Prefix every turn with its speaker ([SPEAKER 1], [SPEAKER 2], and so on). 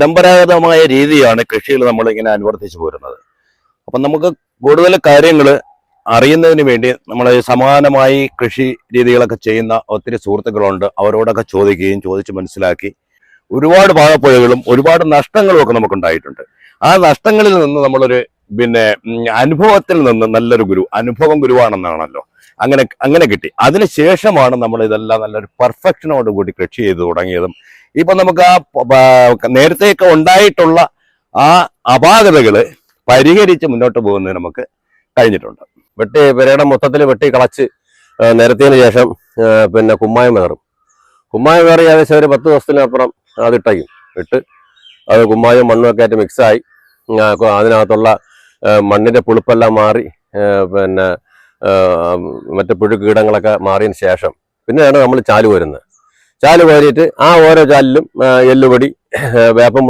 [SPEAKER 1] പരമ്പരാഗതമായ രീതിയാണ് കൃഷിയിൽ നമ്മളിങ്ങനെ അനുവർത്തിച്ചു പോരുന്നത്. അപ്പം നമുക്ക് കൂടുതൽ കാര്യങ്ങൾ അറിയുന്നതിന് വേണ്ടി നമ്മൾ സമാനമായി കൃഷി രീതികളൊക്കെ ചെയ്യുന്ന ഒത്തിരി സുഹൃത്തുക്കളുണ്ട്. അവരോടൊക്കെ ചോദിക്കുകയും ചോദിച്ച് മനസ്സിലാക്കി ഒരുപാട് പാകപ്പുഴകളും ഒരുപാട് നഷ്ടങ്ങളും ഒക്കെ നമുക്കുണ്ടായിട്ടുണ്ട്. ആ നഷ്ടങ്ങളിൽ നിന്ന് നമ്മളൊരു പിന്നെ അനുഭവത്തിൽ നിന്ന് നല്ലൊരു ഗുരു അനുഭവം ഗുരുവാണെന്നാണല്ലോ. അങ്ങനെ അങ്ങനെ കിട്ടി. അതിനുശേഷമാണ് നമ്മൾ ഇതെല്ലാം നല്ലൊരു പെർഫെക്ഷനോട് കൂടി കൃഷി ചെയ്തു തുടങ്ങിയതും. ഇപ്പൊ നമുക്ക് ആ നേരത്തെയൊക്കെ ഉണ്ടായിട്ടുള്ള ആ അപാകതകൾ പരിഹരിച്ച് മുന്നോട്ട് പോകുന്നതിന് നമുക്ക് കഴിഞ്ഞിട്ടുണ്ട്.
[SPEAKER 2] വെട്ടി പെരയുടെ മൊത്തത്തിൽ വെട്ടി കളച്ച് ആ, ശേഷം പിന്നെ കുമ്മായം വേറും. കുമ്മായം വേറി ഏകദേശം ഒരു പത്ത് ദിവസത്തിനപ്പുറം അത് ഇട്ടയ്ക്കും ഇട്ട് അത് കുമ്മായം മണ്ണൊക്കെ ആയിട്ട് മിക്സായി അതിനകത്തുള്ള മണ്ണിന്റെ പുളിപ്പെല്ലാം മാറി പിന്നെ മറ്റു പുഴു കീടങ്ങളൊക്കെ മാറിയതിന് ശേഷം പിന്നെയാണ് നമ്മൾ ചാൽ വരുന്നത് ചാൽ കോരിയിട്ട് ആ ഓരോ ചാലിലും എല്ലുപൊടി വേപ്പം